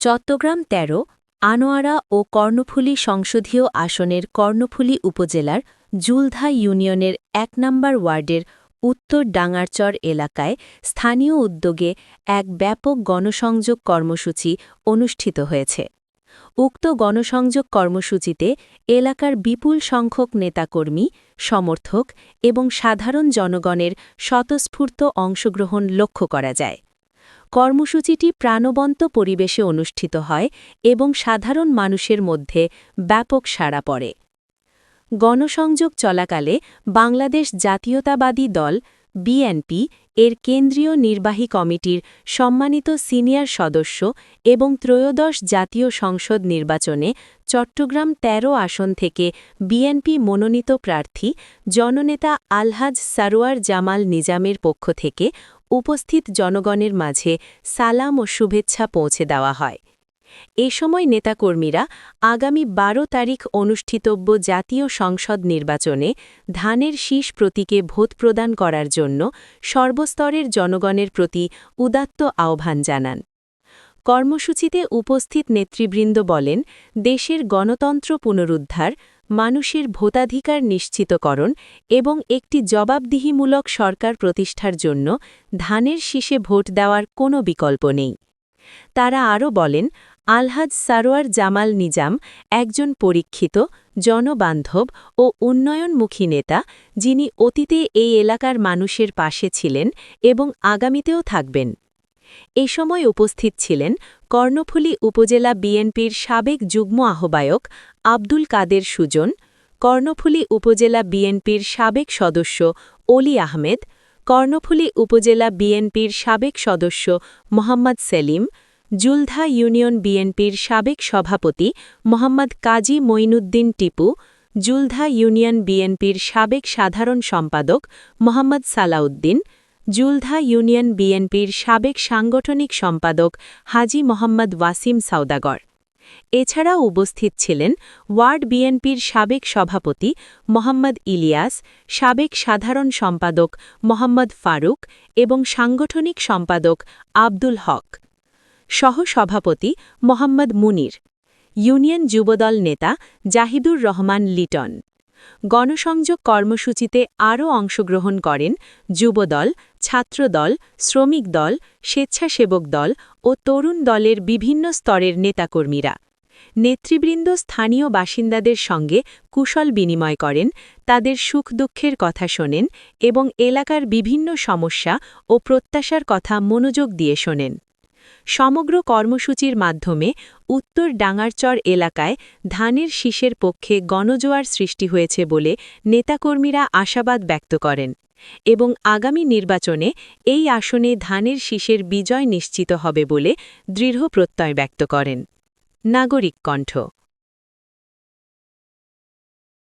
চট্টগ্রাম ১৩ আনোয়ারা ও কর্ণফুলী সংসদীয় আসনের কর্ণফুলী উপজেলার জুলধা ইউনিয়নের এক নম্বর ওয়ার্ডের উত্তর ডাঙারচর এলাকায় স্থানীয় উদ্যোগে এক ব্যাপক গণসংযোগ কর্মসূচি অনুষ্ঠিত হয়েছে। উক্ত গণসংযোগ কর্মসূচিতে এলাকার বিপুল সংখ্যক নেতাকর্মী, সমর্থক এবং সাধারণ জনগণের স্বতঃস্ফূর্ত অংশগ্রহণ লক্ষ্য করা যায়। কর্মসূচিটি প্রাণবন্ত পরিবেশে অনুষ্ঠিত হয় এবং সাধারণ মানুষের মধ্যে ব্যাপক সাড়া পড়ে। গণসংযোগ চলাকালে বাংলাদেশ জাতীয়তাবাদী দল, বিএনপি, এর কেন্দ্রীয় নির্বাহী কমিটির সম্মানিত সিনিয়র সদস্য এবং ত্রয়োদশ জাতীয় সংসদ নির্বাচনে চট্টগ্রাম ১৩ আসন থেকে বিএনপি মনোনীত প্রার্থী জননেতা আলহাজ সারোয়ার জামাল নিজামের পক্ষ থেকে উপস্থিত জনগণের মাঝে সালাম ও শুভেচ্ছা পৌঁছে দেওয়া হয়। এ সময় নেতাকর্মীরা আগামী ১২ তারিখ অনুষ্ঠিতব্য জাতীয় সংসদ নির্বাচনে ধানের শীষ প্রতীকে ভোট প্রদান করার জন্য সর্বস্তরের জনগণের প্রতি উদাত্ত আহ্বান জানান। কর্মসূচিতে উপস্থিত নেতৃবৃন্দ বলেন, দেশের গণতন্ত্র পুনরুদ্ধার মানুষের ভোটাধিকার নিশ্চিতকরণ এবং একটি জবাবদিহিমূলক সরকার প্রতিষ্ঠার জন্য ধানের শীষে ভোট দেওয়ার কোনো বিকল্প নেই। তারা আরও বলেন, আলহাজ সারোয়ার জামাল নিজাম একজন পরীক্ষিত, জনবান্ধব ও উন্নয়নমুখী নেতা যিনি অতীতে এই এলাকার মানুষের পাশে ছিলেন এবং আগামীতেও থাকবেন। এ সময় উপস্থিত ছিলেন কর্ণফুলী উপজেলা বিএনপির সাবেক যুগ্ম আহ্বায়ক আব্দুল কাদের সুজন, কর্ণফুলী উপজেলা বিএনপির সাবেক সদস্য অলি আহমেদ, কর্ণফুলী উপজেলা বিএনপির সাবেক সদস্য মোহাম্মদ সেলিম, জুলধা ইউনিয়ন বিএনপির সাবেক সভাপতি মোহাম্মদ কাজী মঈনুদ্দিন টিপু, জুলধা ইউনিয়ন বিএনপির সাবেক সাধারণ সম্পাদক মোহাম্মদ সালাউদ্দিন জুলধা ইউনিয়ন বিএনপির সাবেক সাংগঠনিক সম্পাদক হাজি মোহাম্মদ ওয়াসিম সাউদাগর এছাড়াও উপস্থিত ছিলেন ওয়ার্ড বিএনপির সাবেক সভাপতি মোহাম্মদ ইলিয়াস, সাবেক সাধারণ সম্পাদক মোহাম্মদ ফারুক এবং সাংগঠনিক সম্পাদক আব্দুল হক। সহ-সভাপতি মোহাম্মদ মুনির। ইউনিয়ন যুবদল নেতা জাহিদুর রহমান লিটন। গণসংযোগ কর্মসূচিতে আরও অংশগ্রহণ করেন যুবদল, ছাত্রদল, শ্রমিক দল, স্বেচ্ছাসেবক দল ও তরুণ দলের বিভিন্ন স্তরের নেতাকর্মীরা। নেতৃবৃন্দ স্থানীয় বাসিন্দাদের সঙ্গে কুশল বিনিময় করেন, তাদের সুখ দুঃখের কথা শোনেন এবং এলাকার বিভিন্ন সমস্যা ও প্রত্যাশার কথা মনোযোগ দিয়ে শোনেন। সমগ্র কর্মসূচির মাধ্যমে উত্তর ডাঙারচর এলাকায় ধানের শীষের পক্ষে গণজোয়ার সৃষ্টি হয়েছে বলে নেতাকর্মীরা আশাবাদ ব্যক্ত করেন এবং আগামী নির্বাচনে এই আসনে ধানের শীষের বিজয় নিশ্চিত হবে বলে দৃঢ় প্রত্যয় ব্যক্ত করেন। নাগরিক কণ্ঠ